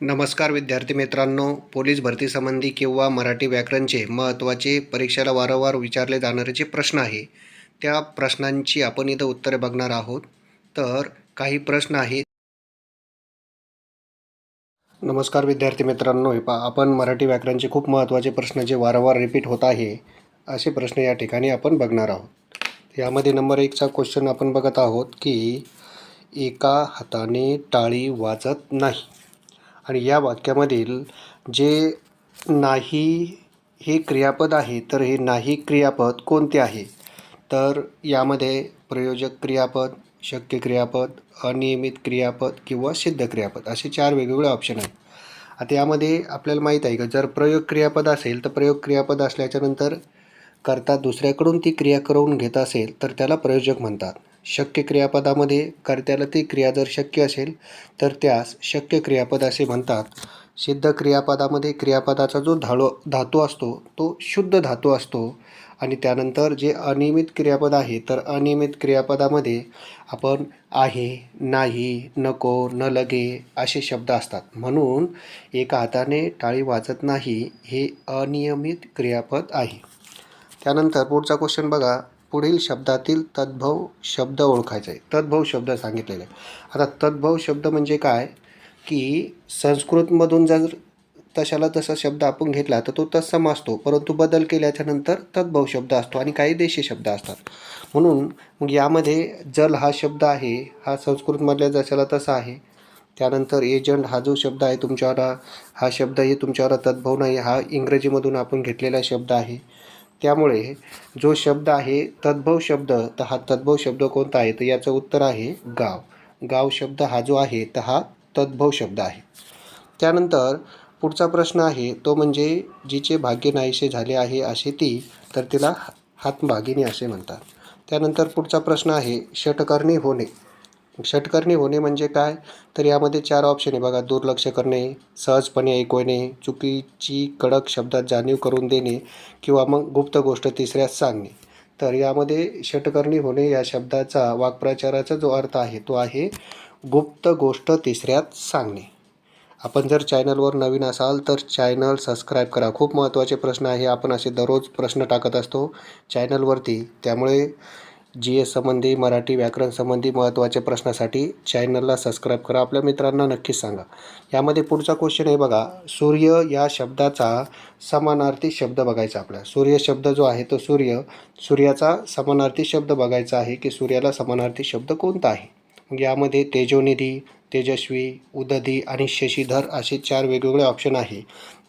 नमस्कार विद्यार्थी मित्रांनो पोलीस भरतीसंबंधी किंवा मराठी व्याकरणचे महत्त्वाचे परीक्षेला वारंवार विचारले जाणारे जे प्रश्न आहे. त्या प्रश्नांची आपण इथं उत्तरे बघणार आहोत. तर काही प्रश्न आहेत. नमस्कार विद्यार्थी मित्रांनो हे पहा आपण मराठी व्याकरणचे खूप महत्त्वाचे प्रश्न जे वारंवार रिपीट होत आहे असे प्रश्न या ठिकाणी आपण बघणार आहोत. यामध्ये नंबर एकचा क्वेश्चन आपण बघत आहोत की एका हाताने टाळी वाजत नाही. आणि या वाक्यामधील जे नाही हे क्रियापद आहे तर हे नाही क्रियापद कोणते आहे? तर यामध्ये प्रयोजक क्रियापद शक्य क्रियापद अनियमित क्रियापद किंवा सिद्ध क्रियापद असे चार वेगवेगळे ऑप्शन आहेत. आता यामध्ये आपल्याला माहीत आहे का जर प्रयोग क्रियापद असेल तर प्रयोग क्रियापद असल्याच्यानंतर करता दुसऱ्याकडून ती क्रिया करून घेत असेल तर त्याला प्रयोजक म्हणतात. शक्य क्रियापदामध्ये कर्त्याला ती क्रिया जर शक्य असेल तर त्यास शक्य क्रियापद असे म्हणतात. सिद्ध क्रियापदामध्ये क्रियापदाचा जो धाळो धातू असतो तो शुद्ध धातू असतो. आणि त्यानंतर जे अनियमित क्रियापद आहे तर अनियमित क्रियापदामध्ये आपण आहे नाही नको न लगे असे शब्द असतात. म्हणून एका हाताने टाळी वाजत नाही हे अनियमित क्रियापद आहे. त्यानंतर पुढचा क्वेश्चन बघा. पुढील शब्दातील तद्भव शब्द ओळखायचा. आहे तद्भव शब्द सांगितलेले. आहे आता तद्भव शब्द म्हणजे काय? की संस्कृतमधून जर तशाला तसा शब्द आपण घेतला तर तो तत्सम असतो. परंतु बदल केल्याच्यानंतर तद्भव शब्द असतो आणि काही देशी शब्द असतात. म्हणून मग यामध्ये जल हा शब्द आहे हा संस्कृतमधल्या जशाला तसा आहे. त्यानंतर एजंट हा जो शब्द आहे तुमच्यावर हा शब्द हे तुमच्यावर तद्भव नाही हा इंग्रजीमधून आपण घेतलेला शब्द आहे. त्यामुळे जो शब्द आहे तद्भव शब्द तर हा तद्भव शब्द कोणता आहे? तर याचं उत्तर आहे गाव. गाव शब्द हा जो आहे तर हा तद्भव शब्द आहे. त्यानंतर पुढचा प्रश्न आहे तो म्हणजे जिचे भाग्य नाहीसे झाले आहे असे ती तर तिला हातभागिनी असे म्हणतात. त्यानंतर पुढचा प्रश्न आहे षटकर्णी होणे. षटकर्णी होणे म्हणजे काय? तर यामध्ये चार ऑप्शन आहे बघा. दुर्लक्ष करणे सहजपणे ऐकवणे चुकीची कडक शब्दात जाणीव करून देणे किंवा मग गुप्त गोष्ट तिसऱ्यास सांगणे. तर यामध्ये षटकर्णी होणे या शब्दाचा वाक्प्रचाराचा जो अर्थ आहे तो आहे गुप्त गोष्ट तिसऱ्यात सांगणे. आपण जर चॅनलवर नवीन असाल तर चॅनल सबस्क्राईब करा. खूप महत्त्वाचे प्रश्न आहे. आपण असे दररोज प्रश्न टाकत असतो चॅनलवरती. त्यामुळे जी एस संबंधी मराठी व्याकरण संबंधी महत्त्वाच्या प्रश्नासाठी चॅनलला सबस्क्राईब करा. आपल्या मित्रांना नक्कीच सांगा. यामध्ये पुढचा क्वेश्चन आहे बघा. सूर्य या शब्दाचा समानार्थी शब्द बघायचा आपला सूर्य शब्द जो आहे तो सूर्य सूर्याचा समानार्थी शब्द बघायचा आहे की सूर्याला समानार्थी शब्द कोणता आहे? मग यामध्ये तेजोनिधी तेजस्वी उदधी आणि शशीधर असे चार वेगवेगळे ऑप्शन आहे.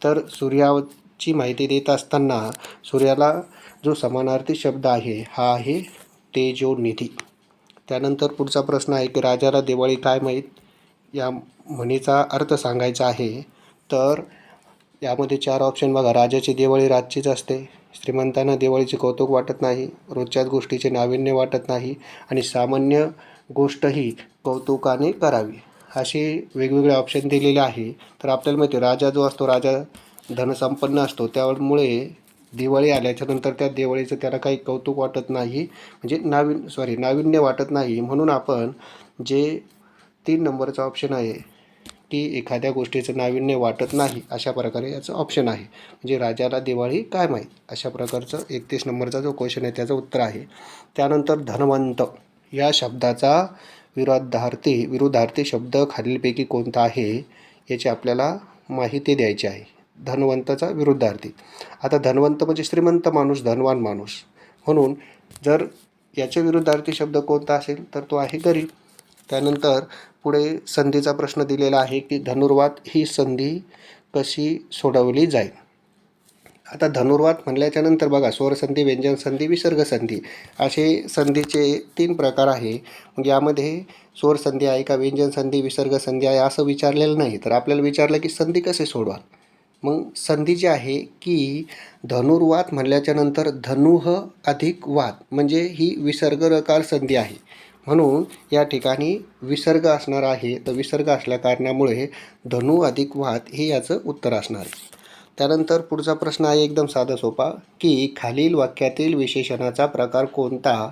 तर सूर्याची माहिती देत असताना सूर्याला जो समानार्थी शब्द आहे हा आहे तेजोनिधी त्यानंतर पुढचा प्रश्न आहे की राजाला दिवाळी काय माहीत? या म्हणीचा अर्थ सांगायचा आहे तर यामध्ये चार ऑप्शन बघा. राजाची दिवाळी रातचीच असते. श्रीमंतांना दिवाळीचे कौतुक वाटत नाही. रोजच्याच गोष्टीचे नाविन्य वाटत नाही. आणि सामान्य गोष्टही कौतुकाने करावी. असे वेगवेगळे ऑप्शन दिलेले आहे. तर आपल्याला माहिती आहे, राजा जो असतो राजा धनसंपन्न असतो. त्यामुळे दिवाळी आल्याच्यानंतर त्या दिवाळीचं त्याला काही कौतुक वाटत नाही. म्हणजे नाविन सॉरी नाविन्य वाटत नाही. म्हणून आपण जे तीन नंबरचा ऑप्शन आहे की एखाद्या गोष्टीचं नाविन्य वाटत नाही अशा प्रकारे याचं ऑप्शन आहे. म्हणजे राजाला दिवाळी काय माहीत? अशा प्रकारचं एकतीस नंबरचा जो क्वेश्चन आहे त्याचं उत्तर आहे. त्यानंतर धनवंत. या शब्दाचा विरोधार्थी विरुद्धार्थी शब्द खालीलपैकी कोणता आहे याची आपल्याला माहिती द्यायची आहे. धनवंताचा विरुद्धार्थी. आता धनवंत म्हणजे श्रीमंत माणूस धनवान माणूस. म्हणून जर याच्या विरुद्धार्थी शब्द कोणता असेल तर तो आहे गरीब. त्यानंतर पुढे संधीचा प्रश्न दिलेला आहे की धनुर्वात ही संधी कशी सोडवली जाईल? आता धनुर्वात म्हणल्याच्या नंतर बघा स्वरसंधी व्यंजन संधी विसर्ग संधी असे संधीचे तीन प्रकार आहे. मग यामध्ये स्वरसंधी आहे का व्यंजन संधी विसर्ग संधी आहे असं विचारलेलं नाही. तर आपल्याला विचारलं की संधी कसे सोडवाल? मग संधी जी आहे की धनुर्वात म्हणल्याच्या नंतर धनुह अधिक वात म्हणजे ही विसर्गरकार संधी आहे. म्हणून या ठिकाणी विसर्ग असणार आहे. तर विसर्ग असल्या कारणामुळे धनु अधिक वात हे याचं उत्तर असणार आहे. त्यानंतर पुढचा प्रश्न आहे एकदम साधा सोपा की खालील वाक्यातील विशेषणाचा प्रकार कोणता?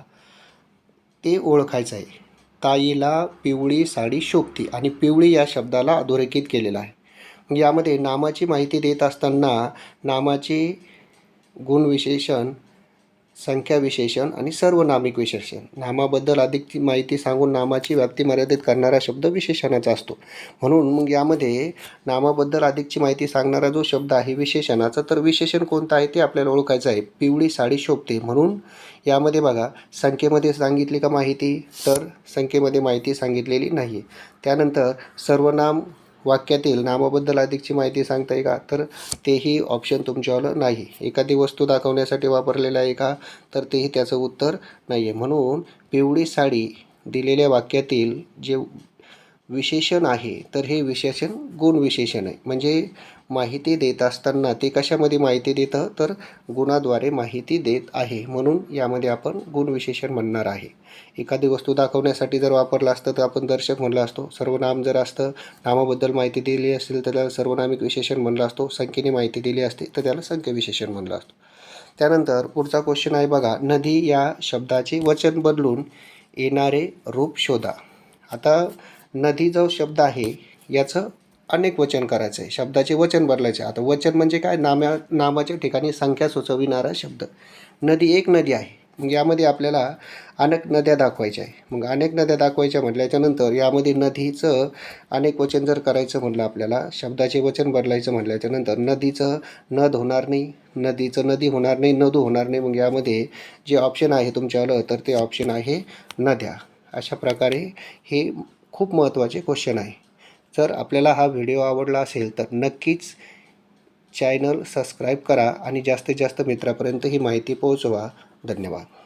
ते ओळखायचं आहे. ताईला पिवळी साडी शोभती आणि पिवळी या शब्दाला अधोरेखित केलेला आहे. यामध्ये नामाची माहिती देत असताना नामाची गुणविशेषण संख्या विशेषण आणि सर्वनामिक विशेषण. नामाबद्दल अधिकची माहिती सांगून नामाची व्याप्ती मर्यादित करणारा शब्द विशेषणाचा असतो. म्हणून मग यामध्ये नामाबद्दल अधिकची माहिती सांगणारा जो शब्द आहे विशेषणाचा तर विशेषण कोणतं आहे ते आपल्याला ओळखायचं आहे. पिवळी साडी शोभते. म्हणून यामध्ये बघा संख्येमध्ये सांगितली का माहिती? तर संख्येमध्ये माहिती सांगितलेली नाही त्यानंतर सर्वनाम वाक्यातील नामाबद्दल अधिकची माहिती सांगता आहे का? तर तेही ऑप्शन तुमच्यावालं नाही. एखादी वस्तू दाखवण्यासाठी वापरलेलं आहे का? तर तेही त्याचं उत्तर नाही आहे म्हणून पिवळी साडी दिलेल्या वाक्यातील जे विशेषण आहे तर हे विशेषण गुणविशेषण आहे. म्हणजे माहिती देत असताना ते कशामध्ये माहिती देतं? तर गुणाद्वारे माहिती देत आहे. म्हणून यामध्ये आपण गुणविशेषण म्हणणार आहे. एखादी वस्तू दाखवण्यासाठी जर वापरलं असतं तर आपण दर्शक म्हणलं असतो. सर्वनाम जर असतं नामाबद्दल माहिती दिली असेल तर त्याला सर्वनामिक विशेषण म्हणलं असतो. संख्येने माहिती दिली असते तर त्याला संख्यविशेषण म्हणलं असतो. त्यानंतर पुढचा क्वेश्चन आहे बघा. नदी या शब्दाचे वचन बदलून येणारे रूप शोधा. आता नदी जो शब्द आहे याचं अनेक वचन करायचं आहे शब्दाचे वचन बदलायचे. आता वचन म्हणजे काय? नाम्या नामाच्या ठिकाणी संख्या सुचविणारा शब्द. नदी एक नदी आहे. मग यामध्ये आपल्याला अनेक नद्या दाखवायच्या आहे. मग अनेक नद्या दाखवायच्या म्हटल्याच्यानंतर यामध्ये नदीचं अनेक वचन जर करायचं म्हटलं आपल्याला शब्दाचे वचन बदलायचं म्हटल्याच्यानंतर नदीचं नद होणार नाही नदीचं नदी होणार नाही नदू होणार नाही. मग यामध्ये जे ऑप्शन आहे तुमच्यावालं तर ते ऑप्शन आहे नद्या. अशा प्रकारे हे खूप महत्त्वाचे क्वेश्चन आहे. जर आपल्याला हा व्हिडिओ आवडला असेल तर नक्कीच चॅनल सबस्क्राईब करा आणि जास्तीत जास्त मित्रापर्यंत ही माहिती पोहोचवा. धन्यवाद.